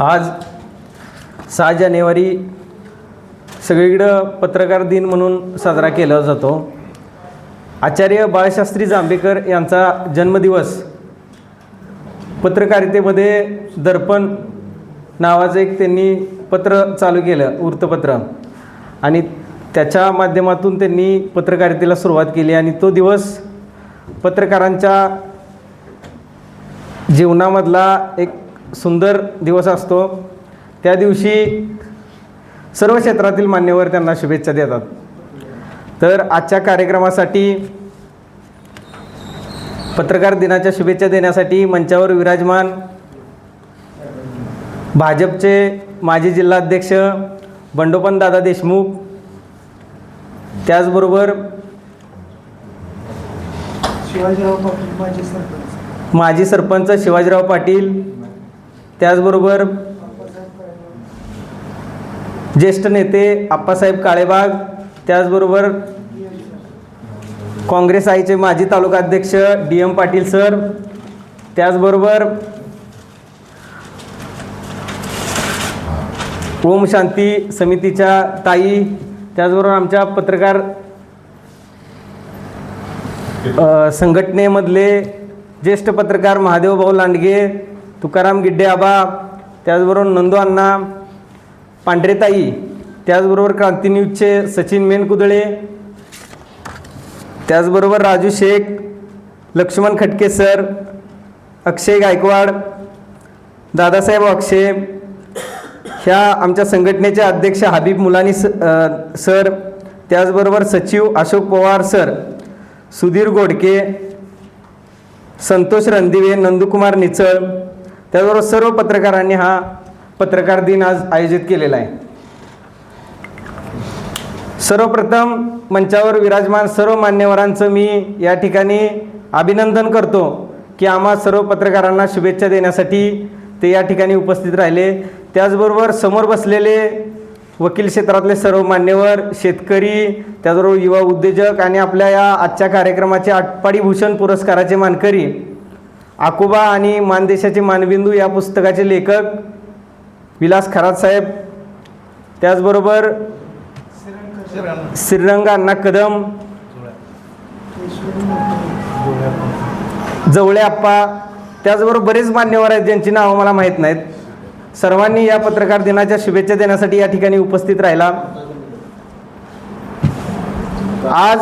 आज सहा जानेवारी सगळीकडं पत्रकार दिन म्हणून साजरा केला जातो. आचार्य बाळशास्त्री जांभेकर यांचा जन्मदिवस पत्रकारितेमध्ये दर्पण नावाचं एक त्यांनी पत्र चालू केलं वृत्तपत्र. आणि त्याच्या माध्यमातून त्यांनी पत्रकारितेला सुरुवात केली आणि तो दिवस पत्रकारांच्या जीवनामधला एक सुंदर दिवस असतो. त्या दिवशी सर्व क्षेत्रातील मान्यवर त्यांना शुभेच्छा देतात. तर आजच्या कार्यक्रमासाठी पत्रकार दिनाच्या शुभेच्छा देण्यासाठी मंचावर विराजमान भाजपचे माजी जिल्हाध्यक्ष बंडोपण दादा देशमुख त्याचबरोबर माजी सरपंच शिवाजीराव पाटील त्याचबरोबर ज्येष्ठ नेते आप्पासाहेब काळेबाग त्याचबरोबर काँग्रेस आईचे माजी तालुका अध्यक्ष डी एम पाटील सर त्याचबरोबर ओम शांती समितीच्या ताई त्याचबरोबर आमच्या पत्रकार संघटनेमधले ज्येष्ठ पत्रकार महादेव भाऊ लांडगे तुकाराम गिड्डे आबा त्याचबरोबर नंदू अण्णा पांढरेताई त्याचबरोबर क्रांती न्यूजचे सचिन मेनकुदळे त्याचबरोबर राजू शेख लक्ष्मण खटके सर अक्षय गायकवाड दादासाहेब अक्षय ह्या आमच्या संघटनेचे अध्यक्ष हबीब मुलानी स सर त्याचबरोबर सचिव अशोक पवार सर सुधीर गोडके संतोष रणदिवे नंदुकुमार निचळ त्याचबरोबर सर्व पत्रकारांनी हा पत्रकार दिन आज आयोजित केलेला आहे. सर्वप्रथम मंचावर विराजमान सर्व मान्यवरांचं मी या ठिकाणी अभिनंदन करतो की आम्हा सर्व पत्रकारांना शुभेच्छा देण्यासाठी ते या ठिकाणी उपस्थित राहिले. त्याचबरोबर समोर बसलेले वकील क्षेत्रातले सर्व मान्यवर शेतकरी त्याचबरोबर युवा उद्योजक आणि आपल्या या आजच्या कार्यक्रमाचे आटपाडी भूषण पुरस्काराचे मानकरी आकोबा आणि मानदेशाचे मानबिंदू या पुस्तकाचे लेखक विलास खरात साहेब. त्याचबरोबर श्रीरंग अण्णा कदम. जवळे आप्पा. त्याचबरोबर बरेच मान्यवर आहेत ज्यांची नावं मला माहीत नाहीत. सर्वांनी या पत्रकार दिनाच्या शुभेच्छा देण्यासाठी या ठिकाणी उपस्थित राहिला. आज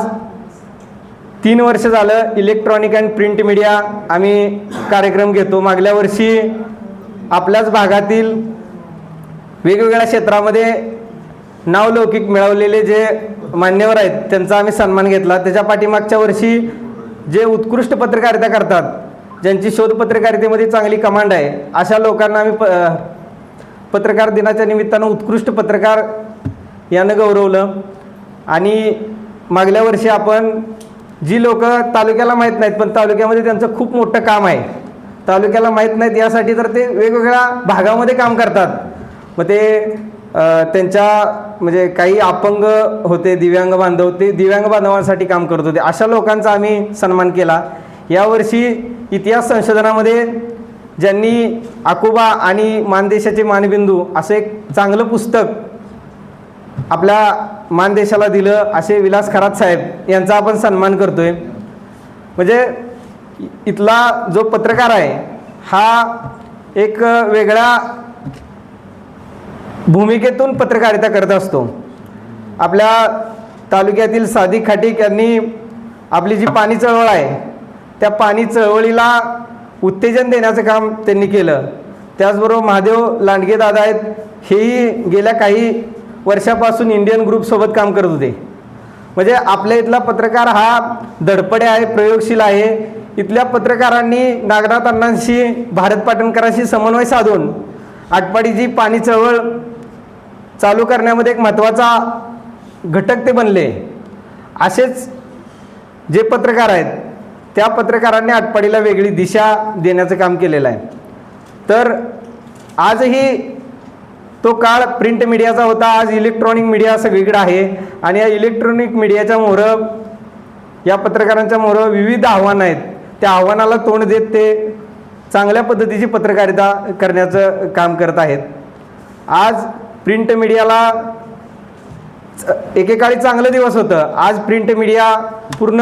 तीन वर्ष झालं इलेक्ट्रॉनिक अँड प्रिंट मीडिया आम्ही कार्यक्रम घेतो. मागल्या वर्षी आपल्याच भागातील वेगवेगळ्या क्षेत्रामध्ये नावलौकिक मिळवलेले जे मान्यवर आहेत त्यांचा आम्ही सन्मान घेतला. त्याच्या पाठीमागच्या वर्षी जे उत्कृष्ट पत्रकारिता करतात ज्यांची शोध पत्रकारितेमध्ये चांगली कमांड आहे अशा लोकांना आम्ही प पत्रकार दिनाच्या निमित्तानं उत्कृष्ट पत्रकार यानं गौरवलं. आणि मागल्या वर्षी आपण जी लोक तालुक्याला माहीत नाहीत पण तालुक्यामध्ये त्यांचं खूप मोठं काम आहे. तालुक्याला माहीत नाहीत यासाठी तर ते वेगवेगळ्या भागामध्ये काम करतात. मग ते त्यांच्या म्हणजे काही अपंग होते दिव्यांग बांधव ते दिव्यांग बांधवांसाठी काम करत होते. अशा लोकांचा आम्ही सन्मान केला. यावर्षी इतिहास संशोधनामध्ये ज्यांनी आकोबा आणि मानदेशाचे मानबिंदू असं एक चांगलं पुस्तक आपल्या मानदेशाला दिलं असे विलास खरात साहेब यांचा आपण सन्मान करतोय. म्हणजे इथला जो पत्रकार आहे हा एक वेगळ्या भूमिकेतून पत्रकारिता करत असतो. आपल्या तालुक्यातील सादिक खाटीक यांनी आपली जी पाणी चळवळ आहे त्या पाणी चळवळीला उत्तेजन देण्याचं काम त्यांनी केलं. त्याचबरोबर महादेव लांडगे दादा आहेत हेही गेल्या काही वर्षापासून इंडियन ग्रुपसोबत काम करत होते. म्हणजे आपल्या इथला पत्रकार हा धडपडे आहे प्रयोगशील आहे. इथल्या पत्रकारांनी नागनाथ अण्णांशी भारत पाटणकरांशी समन्वय साधून आटपाडीची पाणी चळवळ चालू करण्यामध्ये एक महत्त्वाचा घटक ते बनले. असेच जे पत्रकार आहेत त्या पत्रकारांनी आटपाडीला वेगळी दिशा देण्याचं काम केलेलं आहे. तर आजही तो काळ प्रिंट मीडियाचा होता आज इलेक्ट्रॉनिक मीडिया सगळीकडे आहे. आणि या इलेक्ट्रॉनिक मीडियाच्या मोहरं या पत्रकारांच्या मोहरं विविध आव्हानं आहेत. त्या आव्हानाला तोंड देत ते चांगल्या पद्धतीची पत्रकारिता करण्याचं काम करत आहेत. आज प्रिंट मीडियाला च- एकेकाळी चांगलं दिवस होतं. आज प्रिंट मीडिया पूर्ण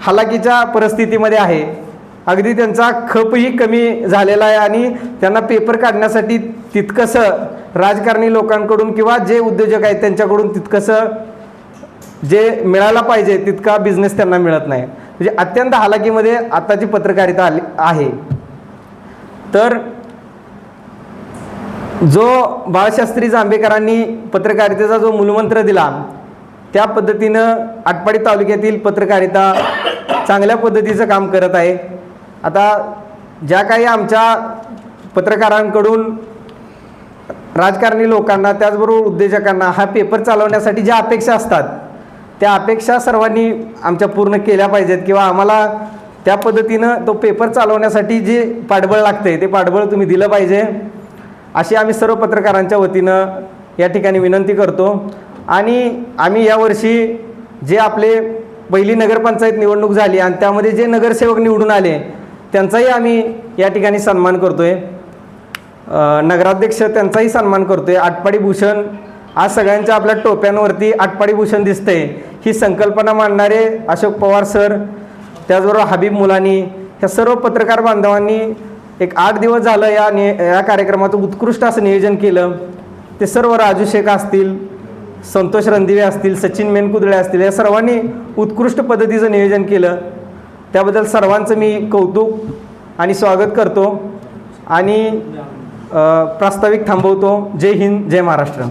हालाकीच्या परिस्थितीमध्ये आहे. अगदी त्यांचा खपही कमी झालेला आहे आणि त्यांना पेपर काढण्यासाठी तितकंसं राजकारणी लोकांकडून किंवा जे उद्योजक आहेत त्यांच्याकडून तितकंसं जे मिळायला पाहिजे तितका बिझनेस त्यांना मिळत नाही. म्हणजे अत्यंत हालाकीमध्ये आताची पत्रकारिता आली आहे. तर जो बाळशास्त्री जांभेकरांनी पत्रकारितेचा जो मूलमंत्र दिला त्या पद्धतीनं आटपाडी तालुक्यातील पत्रकारिता चांगल्या पद्धतीचं काम करत आहे. आता ज्या काही आमच्या पत्रकारांकडून राजकारणी लोकांना त्याचबरोबर उद्योजकांना हा पेपर चालवण्यासाठी ज्या अपेक्षा असतात त्या अपेक्षा सर्वांनी आमच्या पूर्ण केल्या पाहिजेत किंवा आम्हाला त्या पद्धतीनं तो पेपर चालवण्यासाठी जे पाठबळ लागते ते पाठबळ तुम्ही दिलं पाहिजे. अशी आम्ही सर्व पत्रकारांच्या वतीनं या ठिकाणी विनंती करतो. आणि आम्ही यावर्षी जे आपले पहिली नगरपंचायत निवडणूक झाली आणि त्यामध्ये जे नगरसेवक निवडून आले त्यांचाही आम्ही या ठिकाणी सन्मान करतो आहे नगराध्यक्ष त्यांचाही सन्मान करतो आहे आटपाडी भूषण आज सगळ्यांच्या आपल्या टोप्यांवरती आटपाडी भूषण दिसतंय. ही संकल्पना मांडणारे अशोक पवार सर त्याचबरोबर हबीब मुलानी ह्या सर्व पत्रकार बांधवांनी एक आठ दिवस झालं या नि या कार्यक्रमाचं उत्कृष्ट असं नियोजन केलं. ते सर्व राजू शेख असतील संतोष रणदिवे असतील सचिन मेनकुदळे असतील या सर्वांनी उत्कृष्ट पद्धतीचं नियोजन केलं. त्याबद्दल सर्वांचं मी कौतुक आणि स्वागत करतो आणि प्रास्ताविक थांबवतो. जय हिंद जय महाराष्ट्र.